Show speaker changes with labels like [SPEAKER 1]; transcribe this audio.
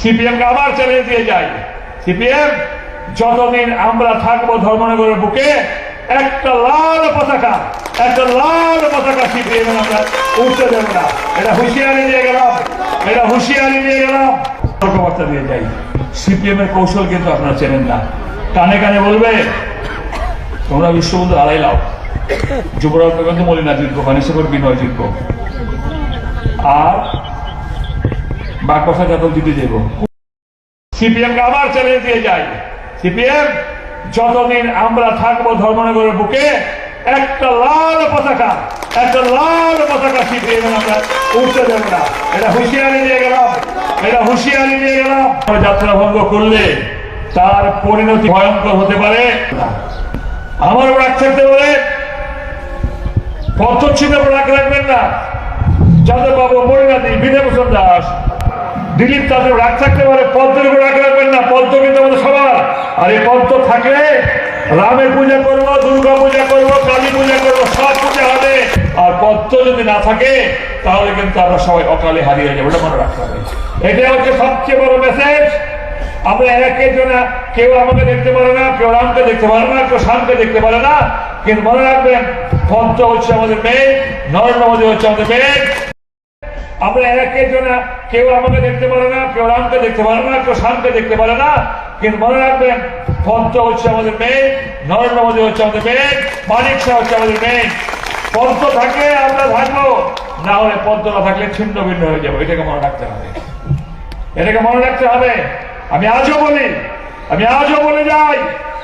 [SPEAKER 1] CPM কে আবার challenge দিয়ে যাই সিপিএম, যতদিন আমরা থাকব ধর্মনগরের বুকে, একটা লাল পতাকা, একটা লাল পতাকা সিপিএম আমরা উঠতে দেব না। এটা হুঁশিয়ারি দিয়ে গেলাম, এটা হুঁশিয়ারি দিয়ে গেলাম। সতর্কবার্তা দিয়ে যাই। সিপিএম এর কৌশল কিন্তু আপনারা চেনেন না। কানে কানে বলবে, তোমরা বিশ্ববন্ধু আড়াই লাও। যুবরাজ কিন্তু মলিনা জিতবো কানেশ্বর বিনয় জিতবো। আর যাদব জিতে যাব আবার চ্যালেঞ্জ দিয়ে সিপিএম, যতদিন আমরা থাকব ধর্মনগরের বুকে, একটা লাল পতাকা, একটা লাল পতাকা সিপিএম আমরা উঠতে দেব না। এটা হুঁশিয়ারি গেলাম। এটা হুঁশিয়ারি গেলাম। যাত্রা ভঙ্গ করলে তার পরিণতি ভয়ঙ্কর হতে পারে। আমার রাগ থাকতে পারে পথচ্ছিন্ন রাখবেন না। যাদব বাবু মরিনাদি বিনয় ভূষণ দাস দিলীপ তাদের রাগ থাকতে পারে পদ্মের উপর রাগ রাখবেন না, পদ্ম কিন্তু আমাদের সবার। আর এই পদ্ম থাকলে রামের পূজা করব, দুর্গা পূজা করব, কালী পূজা করব, সব পূজা হবে। আর পদ্ম যদি না থাকে, তাহলে কিন্তু আমরা সবাই অকালে হারিয়ে যাব, এটা মনে রাখতে হবে। এটা হচ্ছে সবচেয়ে বড় মেসেজ আমরা একে জনা কেউ আমাকে দেখতে পারে না, কেউ রামকে দেখতে পারে না, কেউ শামকে দেখতে পারে না। কিন্তু মনে রাখবেন, পদ্ম হচ্ছে আমাদের মেয়ে নরেন্দ্র মোদী হচ্ছে আমাদের মেয়ে আমরা একে জনা কেউ আমাকে দেখতে পারে না, কেউ রামকে দেখতে পারে না, কেউ শামকে দেখতে পারে না। কিন্তু মনে রাখবেন, পদ্ম হচ্ছে আমাদের মেয়ে নরেন্দ্র মোদী হচ্ছে আমাদের মেয়ে মানিক শাহ হচ্ছে আমাদের মেয়ে পদ্ম থাকলে আমরা থাকব, না হলে পদ্ম না থাকলে ছিন্ন ভিন্ন হয়ে যাব, এটাকে মনে রাখতে হবে। এটাকে মনে রাখতে হবে। আমি আজও বলি, আমি আজও বলে যাই